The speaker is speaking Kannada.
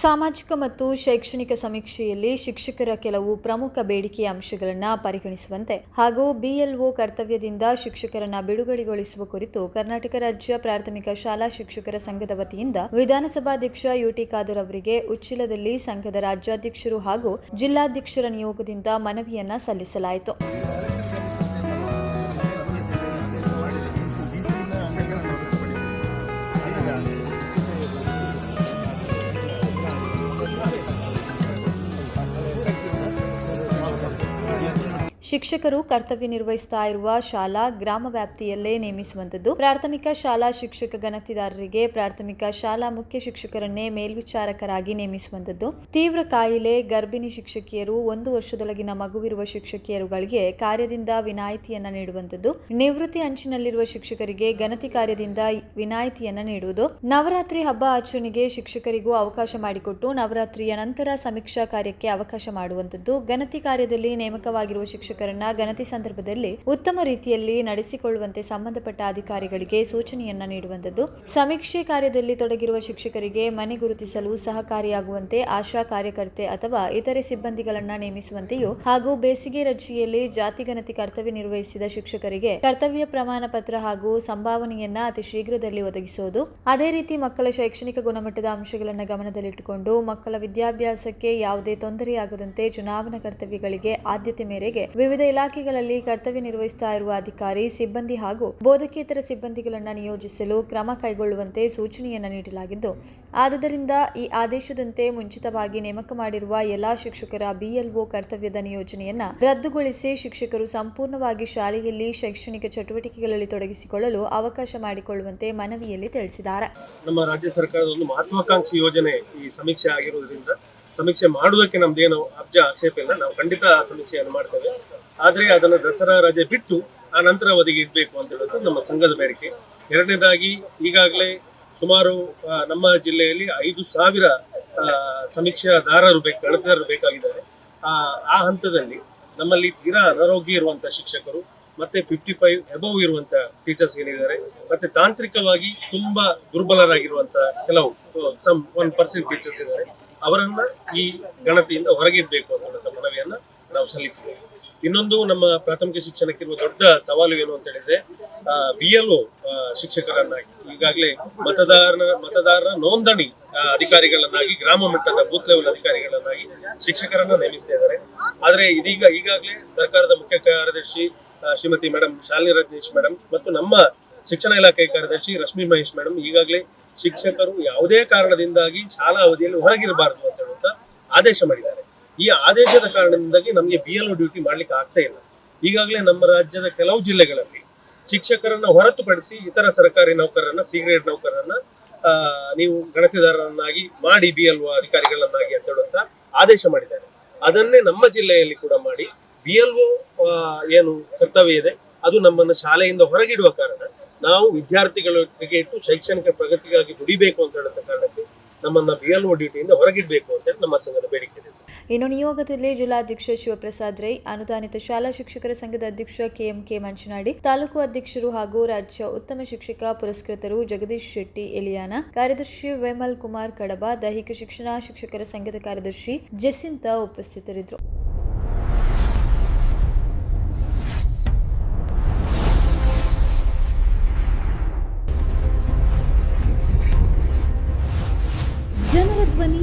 ಸಾಮಾಜಿಕ ಮತ್ತು ಶೈಕ್ಷಣಿಕ ಸಮೀಕ್ಷೆಯಲ್ಲಿ ಶಿಕ್ಷಕರ ಕೆಲವು ಪ್ರಮುಖ ಬೇಡಿಕೆಯ ಅಂಶಗಳನ್ನು ಪರಿಗಣಿಸುವಂತೆ ಹಾಗೂ ಬಿಎಲ್ಒ ಕರ್ತವ್ಯದಿಂದ ಶಿಕ್ಷಕರನ್ನು ಬಿಡುಗಡೆಗೊಳಿಸುವ ಕುರಿತು ಕರ್ನಾಟಕ ರಾಜ್ಯ ಪ್ರಾಥಮಿಕ ಶಾಲಾ ಶಿಕ್ಷಕರ ಸಂಘದ ವತಿಯಿಂದ ವಿಧಾನಸಭಾಧ್ಯಕ್ಷ ಯುಟಿ ಖಾದರ್ ಅವರಿಗೆ ಉಚ್ಚಿಲದಲ್ಲಿ ಸಂಘದ ರಾಜ್ಯಾಧ್ಯಕ್ಷರು ಹಾಗೂ ಜಿಲ್ಲಾಧ್ಯಕ್ಷರ ನಿಯೋಗದಿಂದ ಮನವಿಯನ್ನ ಸಲ್ಲಿಸಲಾಯಿತು. ಶಿಕ್ಷಕರು ಕರ್ತವ್ಯ ನಿರ್ವಹಿಸ್ತಾ ಇರುವ ಶಾಲಾ ಗ್ರಾಮ ವ್ಯಾಪ್ತಿಯಲ್ಲೇ ನೇಮಿಸುವಂತದ್ದು ಪ್ರಾಥಮಿಕ ಶಾಲಾ ಶಿಕ್ಷಕ ಗಣತಿದಾರರಿಗೆ ಪ್ರಾಥಮಿಕ ಶಾಲಾ ಮುಖ್ಯ ಶಿಕ್ಷಕರನ್ನೇ ಮೇಲ್ವಿಚಾರಕರಾಗಿ ನೇಮಿಸುವಂತದ್ದು ತೀವ್ರ ಕಾಯಿಲೆ, ಗರ್ಭಿಣಿ ಶಿಕ್ಷಕಿಯರು, ಒಂದು ವರ್ಷದೊಳಗಿನ ಮಗುವಿರುವ ಶಿಕ್ಷಕಿಯರುಗಳಿಗೆ ಕಾರ್ಯದಿಂದ ವಿನಾಯಿತಿಯನ್ನ ನೀಡುವಂತದ್ದು ನಿವೃತ್ತಿ ಅಂಚಿನಲ್ಲಿರುವ ಶಿಕ್ಷಕರಿಗೆ ಗಣತಿ ಕಾರ್ಯದಿಂದ ವಿನಾಯಿತಿಯನ್ನ ನೀಡುವುದು. ನವರಾತ್ರಿ ಹಬ್ಬ ಆಚರಣೆಗೆ ಶಿಕ್ಷಕರಿಗೂ ಅವಕಾಶ ಮಾಡಿಕೊಟ್ಟು ನವರಾತ್ರಿಯ ನಂತರ ಸಮೀಕ್ಷಾ ಕಾರ್ಯಕ್ಕೆ ಅವಕಾಶ ಮಾಡುವಂತದ್ದು ಗಣತಿ ಕಾರ್ಯದಲ್ಲಿ ನೇಮಕವಾಗಿರುವ ಶಿಕ್ಷಕರನ್ನ ಗಣತಿ ಸಂದರ್ಭದಲ್ಲಿ ಉತ್ತಮ ರೀತಿಯಲ್ಲಿ ನಡೆಸಿಕೊಳ್ಳುವಂತೆ ಸಂಬಂಧಪಟ್ಟ ಅಧಿಕಾರಿಗಳಿಗೆ ಸೂಚನೆಯನ್ನ ನೀಡುವಂತದ್ದು ಸಮೀಕ್ಷೆ ಕಾರ್ಯದಲ್ಲಿ ತೊಡಗಿರುವ ಶಿಕ್ಷಕರಿಗೆ ಮನೆ ಗುರುತಿಸಲು ಸಹಕಾರಿಯಾಗುವಂತೆ ಆಶಾ ಕಾರ್ಯಕರ್ತೆ ಅಥವಾ ಇತರೆ ಸಿಬ್ಬಂದಿಗಳನ್ನ ನೇಮಿಸುವಂತೆಯೂ ಹಾಗೂ ಬೇಸಿಗೆ ರಜೆಯಲ್ಲಿ ಜಾತಿ ಗಣತಿ ಕರ್ತವ್ಯ ನಿರ್ವಹಿಸಿದ ಶಿಕ್ಷಕರಿಗೆ ಕರ್ತವ್ಯ ಪ್ರಮಾಣ ಪತ್ರ ಹಾಗೂ ಸಂಭಾವನೆಯನ್ನ ಅತಿ ಶೀಘ್ರದಲ್ಲಿ ಒದಗಿಸುವುದು ಅದೇ ರೀತಿ ಮಕ್ಕಳ ಶೈಕ್ಷಣಿಕ ಗುಣಮಟ್ಟದ ಅಂಶಗಳನ್ನು ಗಮನದಲ್ಲಿಟ್ಟುಕೊಂಡು ಮಕ್ಕಳ ವಿದ್ಯಾಭ್ಯಾಸಕ್ಕೆ ಯಾವುದೇ ತೊಂದರೆಯಾಗದಂತೆ ಚುನಾವಣಾ ಕರ್ತವ್ಯಗಳಿಗೆ ಆದ್ಯತೆ ಮೇರೆಗೆ ವಿವಿಧ ಇಲಾಖೆಗಳಲ್ಲಿ ಕರ್ತವ್ಯ ನಿರ್ವಹಿಸ್ತಾ ಇರುವ ಅಧಿಕಾರಿ, ಸಿಬ್ಬಂದಿ ಹಾಗೂ ಬೋಧಕೇತರ ಸಿಬ್ಬಂದಿಗಳನ್ನು ನಿಯೋಜಿಸಲು ಕ್ರಮ ಕೈಗೊಳ್ಳುವಂತೆ ಸೂಚನೆಯನ್ನ ನೀಡಲಾಗಿದ್ದು, ಆದುದರಿಂದ ಈ ಆದೇಶದಂತೆ ಮುಂಚಿತವಾಗಿ ನೇಮಕ ಮಾಡಿರುವ ಎಲ್ಲಾ ಶಿಕ್ಷಕರ ಬಿಎಲ್ಒ ಕರ್ತವ್ಯದ ನಿಯೋಜನೆಯನ್ನ ರದ್ದುಗೊಳಿಸಿ ಶಿಕ್ಷಕರು ಸಂಪೂರ್ಣವಾಗಿ ಶಾಲೆಯಲ್ಲಿ ಶೈಕ್ಷಣಿಕ ಚಟುವಟಿಕೆಗಳಲ್ಲಿ ತೊಡಗಿಸಿಕೊಳ್ಳಲು ಅವಕಾಶ ಮಾಡಿಕೊಳ್ಳುವಂತೆ ಮನವಿಯಲ್ಲಿ ತಿಳಿಸಿದ್ದಾರೆ. ನಮ್ಮ ರಾಜ್ಯ ಸರ್ಕಾರದ ಒಂದು ಮಹತ್ವಾಕಾಂಕ್ಷಿ ಯೋಜನೆ ಈ ಸಮೀಕ್ಷೆ ಆಗಿರುವುದರಿಂದ, ಸಮೀಕ್ಷೆ ಮಾಡುವುದಕ್ಕೆ ನಮ್ದೇನು ಅಬ್ಜ ಆಕ್ಷೇಪ ಇಲ್ಲ. ನಾವು ಖಂಡಿತ ಸಮೀಕ್ಷೆಯನ್ನು ಮಾಡ್ತೇವೆ. ಆದರೆ ಅದನ್ನು ದಸರಾ ರಜೆ ಬಿಟ್ಟು ಆ ನಂತರ ಅವಧಿಗೆ ಇರಬೇಕು ಅಂತ ಹೇಳೋದು ನಮ್ಮ ಸಂಘದ ಬೇಡಿಕೆ. ಎರಡನೇದಾಗಿ ಈಗಾಗಲೇ ಸುಮಾರು ನಮ್ಮ ಜಿಲ್ಲೆಯಲ್ಲಿ ಐದು ಸಾವಿರ ಸಮೀಕ್ಷಾದಾರರು ಬೇಕು ಗಣತಿದಾರರು ಬೇಕಾಗಿದ್ದಾರೆ. ಆ ಹಂತದಲ್ಲಿ ನಮ್ಮಲ್ಲಿ ತೀರಾ ಅನಾರೋಗ್ಯ ಇರುವಂಥ ಶಿಕ್ಷಕರು, ಮತ್ತೆ ಫಿಫ್ಟಿ ಫೈವ್ ಎಬವ್ ಇರುವಂತ ಟೀಚರ್ಸ್ ಏನಿದ್ದಾರೆ, ಮತ್ತೆ ತಾಂತ್ರಿಕವಾಗಿ ತುಂಬಾ ದುರ್ಬಲರಾಗಿರುವಂತ ಕೆಲವು ಸಮ್ ಒನ್ ಪರ್ಸೆಂಟ್ ಟೀಚರ್ಸ್ ಇದ್ದಾರೆ. ಅವರನ್ನ ಈ ಗಣತಿಯಿಂದ ಹೊರಗಿಡಬೇಕು ಅಂತ ನಾವು ಸಲ್ಲಿಸಿದ್ದೇವೆ. ಇನ್ನೊಂದು ನಮ್ಮ ಪ್ರಾಥಮಿಕ ಶಿಕ್ಷಣಕ್ಕಿರುವ ದೊಡ್ಡ ಸವಾಲು ಏನು ಅಂತ ಹೇಳಿದ್ರೆ ಬಿ ಎಲ್ ಒ ಶಿಕ್ಷಕರನ್ನಾಗಿ, ಈಗಾಗಲೇ ಮತದಾರನ, ಮತದಾರರ ನೋಂದಣಿ ಅಧಿಕಾರಿಗಳನ್ನಾಗಿ, ಗ್ರಾಮ ಮಟ್ಟದ ಬೂತ್ ಲೆವೆಲ್ ಅಧಿಕಾರಿಗಳನ್ನಾಗಿ ಶಿಕ್ಷಕರನ್ನ ನೇಮಿಸ್ತಾ ಇದ್ದಾರೆ. ಆದರೆ ಇದೀಗ, ಈಗಾಗಲೇ ಸರ್ಕಾರದ ಮುಖ್ಯ ಕಾರ್ಯದರ್ಶಿ ಶ್ರೀಮತಿ ಮೇಡಮ್ ಶಾಲಿನಿ ರಜನೀಶ್ ಮೇಡಮ್ ಮತ್ತು ನಮ್ಮ ಶಿಕ್ಷಣ ಇಲಾಖೆ ಕಾರ್ಯದರ್ಶಿ ರಶ್ಮಿ ಮಹೇಶ್ ಮೇಡಮ್ ಈಗಾಗಲೇ ಶಿಕ್ಷಕರು ಯಾವುದೇ ಕಾರಣದಿಂದಾಗಿ ಶಾಲಾ ಅವಧಿಯಲ್ಲಿ ಹೊರಗಿರಬಾರದು ಅಂತ ಹೇಳುವಂತ ಆದೇಶ ಮಾಡಿದ್ದಾರೆ. ಈ ಆದೇಶದ ಕಾರಣದಿಂದಾಗಿ ನಮಗೆ ಬಿ ಎಲ್ ಡ್ಯೂಟಿ ಮಾಡ್ಲಿಕ್ಕೆ ಆಗ್ತಾ ಇಲ್ಲ ಈಗಾಗಲೇ ನಮ್ಮ ರಾಜ್ಯದ ಕೆಲವು ಜಿಲ್ಲೆಗಳಲ್ಲಿ ಶಿಕ್ಷಕರನ್ನ ಹೊರತುಪಡಿಸಿ ಇತರ ಸರ್ಕಾರಿ ನೌಕರರನ್ನ ಸಿಗರೇಟ್ ನೌಕರರನ್ನ ನೀವು ಗಣತಿದಾರರನ್ನಾಗಿ ಮಾಡಿ ಬಿ ಎಲ್ ಅಧಿಕಾರಿಗಳನ್ನಾಗಿ ಅಂತ ಹೇಳುವಂತ ಆದೇಶ ಮಾಡಿದ್ದಾರೆ ಅದನ್ನೇ ನಮ್ಮ ಜಿಲ್ಲೆಯಲ್ಲಿ ಕೂಡ ಮಾಡಿ ಬಿ ಎಲ್ ಏನು ಕರ್ತವ್ಯ ಇದೆ, ಅದು ನಮ್ಮನ್ನು ಶಾಲೆಯಿಂದ ಹೊರಗಿಡುವ ಕಾರಣ ನಾವು ವಿದ್ಯಾರ್ಥಿಗಳಿಗೆ ಇಟ್ಟು ಶೈಕ್ಷಣಿಕ ಪ್ರಗತಿಗಾಗಿ ದುಡಿಬೇಕು ಅಂತ ಹೇಳುವಂತ ಕಾರಣಕ್ಕೆ ನಮ್ಮನ್ನ ಬಿ ಎಲ್ ಡ್ಯೂಟಿಯಿಂದ ಹೊರಗಿಡಬೇಕು ಅಂತ ಹೇಳಿ ನಮ್ಮ ಸಂಘದ ಬೇಡಿಕೆ. ಇನ್ನು ನಿಯೋಗದಲ್ಲಿ ಜಿಲ್ಲಾಧ್ಯಕ್ಷ ಶಿವಪ್ರಸಾದ್ ರೈ, ಅನುದಾನಿತ ಶಾಲಾ ಶಿಕ್ಷಕರ ಸಂಘದ ಅಧ್ಯಕ್ಷ ಕೆಎಂಕೆ ಮಂಚನಾಡಿ ತಾಲೂಕು ಅಧ್ಯಕ್ಷರು ಹಾಗೂ ರಾಜ್ಯ ಉತ್ತಮ ಶಿಕ್ಷಕ ಪುರಸ್ಕೃತರು ಜಗದೀಶ್ ಶೆಟ್ಟಿ, ಎಲಿಯಾನ, ಕಾರ್ಯದರ್ಶಿ ವೇಮಲ್ ಕುಮಾರ್ ಕಡಬ, ದೈಹಿಕ ಶಿಕ್ಷಣ ಶಿಕ್ಷಕರ ಸಂಘದ ಕಾರ್ಯದರ್ಶಿ ಜೆಸಿಂತ ಉಪಸ್ಥಿತರಿದ್ದರು. ಜನರ ಧ್ವನಿ